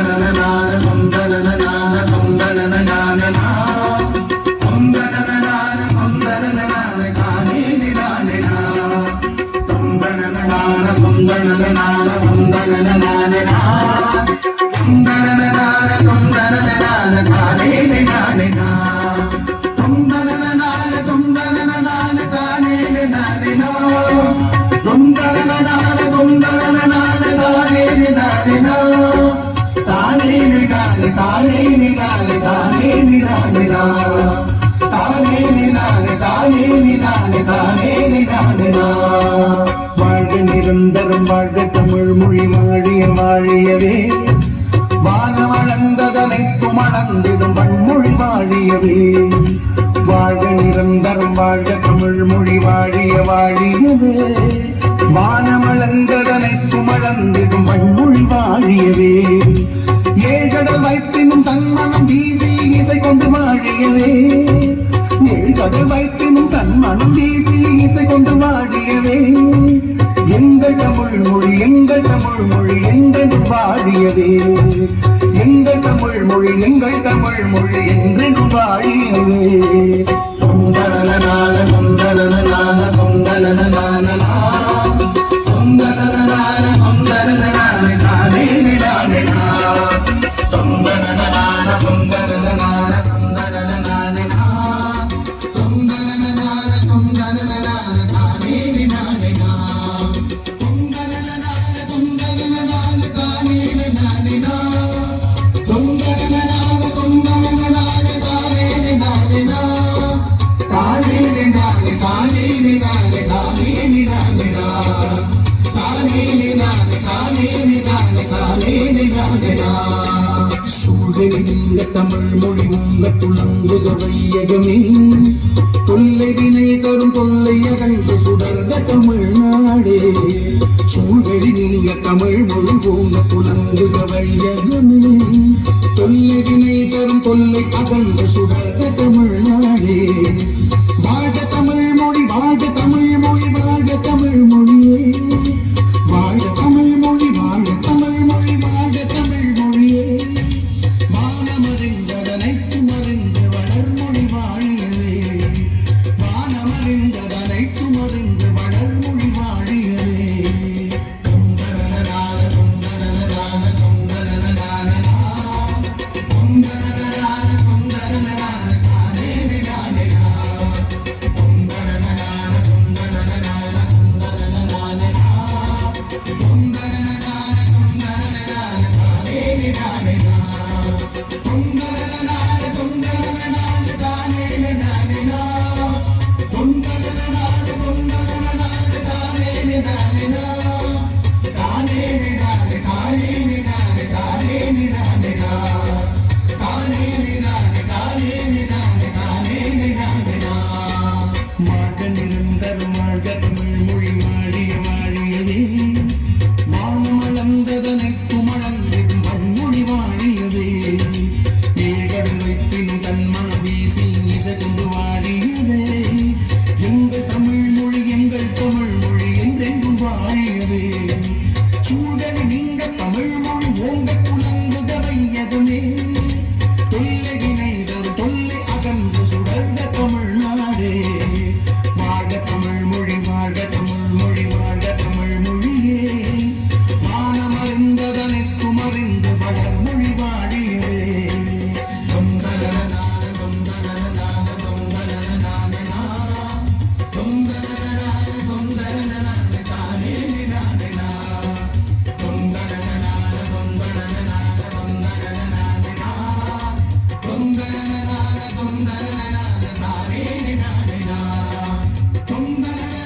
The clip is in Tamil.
na na na நிரந்தரம் வாழ்க தமிழ் மொழி வாழிய வாழியவே வானம் அளந்ததனைத்தும் அளந்திடும் வன்மொழி வாழியவே வாழ்க நிரந்தரம் வாழ்க தமிழ் மொழி வாழிய வாழியவே வானம் அளந்ததனைத்தும் அளந்திடும் வன்மொழி வாழியவே. ஏழடல் வைத்து பாடியவே எழுகது வைப்பினும் தன் மனம் வீசி இசை கொண்டு வாடியவே. எங்கள் தமிழ் மொழி எங்கள் தமிழ் மொழி என்றென்றும் வாடியவே. எங்கள் தமிழ் மொழி எங்கள் தமிழ் மொழி என்றென்றும் வாடிய சூழலில் தமிழ் மொழி உங்கள் துளங்குதோ வையகமே தொல்லை வினை தரும் தொல்லை சூழலினிய தமிழ் மொழி போன புலங்குக வையகமே தொல்லையினை தரும் தொல்லை அகன்ற சுடர்ந்த தமிழ்நாடே செய்தாரே பொங்கலனா music కుంభల